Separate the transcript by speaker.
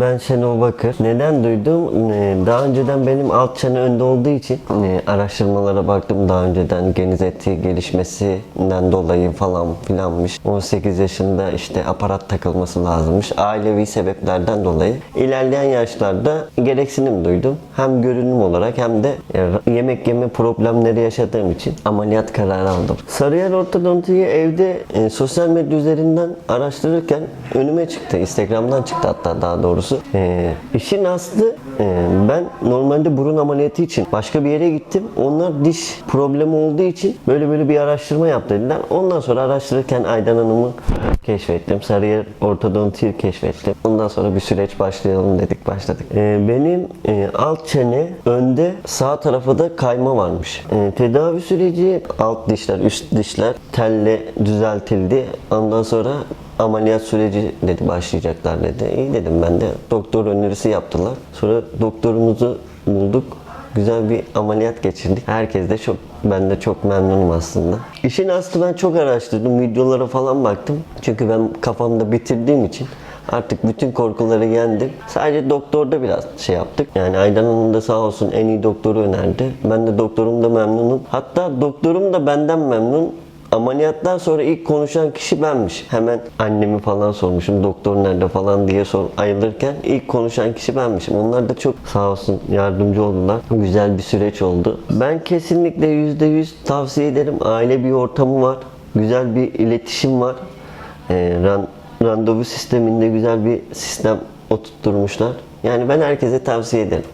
Speaker 1: Ben Şenol Bakır. Neden duydum? Ee, Daha önceden benim alt çene önde olduğu için e, araştırmalara baktım daha önceden geniz eti gelişmesinden dolayı falan filanmış. 18 yaşında işte aparat takılması lazımmış. Ailevi sebeplerden dolayı. İlerleyen yaşlarda gereksinim duydum. Hem görünüm olarak hem de e, yemek yeme problemleri yaşadığım için ameliyat kararı aldım. Sarıyer ortodontiyi evde e, sosyal medya üzerinden araştırırken önüme çıktı. Instagram'dan çıktı hatta daha doğrusu. E, işin aslı e, ben normalde burun ameliyatı için başka bir yere gittim. Onlar diş problemi olduğu için böyle böyle bir araştırma yap dediler. Ondan sonra araştırırken Aydan Hanım'ı keşfettim. Sarıyer ortodontiyi keşfettim. Ondan sonra bir süreç başlayalım dedik başladık. E, benim e, alt çene önde sağ tarafa da kayma varmış. E, tedavi süreci alt dişler, üst dişler telle düzeltildi. Ondan sonra ameliyat süreci dedi başlayacaklar dedi. İyi dedim ben de. Doktor önerisi yaptılar. Sonra doktorumuzu bulduk. Güzel bir ameliyat geçirdik. Herkes de çok, ben de çok memnunum aslında. İşin aslı ben çok araştırdım. Videolara falan baktım. Çünkü ben kafamda bitirdiğim için Artık bütün korkuları yendim. Sadece doktorda biraz şey yaptık. Yani Aydan Hanım da sağ olsun en iyi doktoru önerdi. Ben de doktorum da memnunum. Hatta doktorum da benden memnun. Ameliyattan sonra ilk konuşan kişi benmiş. Hemen annemi falan sormuşum. Doktor nerede falan diye sor ayılırken ilk konuşan kişi benmişim. Onlar da çok sağ olsun yardımcı oldular. Güzel bir süreç oldu. Ben kesinlikle %100 tavsiye ederim. Aile bir ortamı var. Güzel bir iletişim var. Ran- randevu sisteminde güzel bir sistem oturtturmuşlar. Yani ben herkese tavsiye ederim.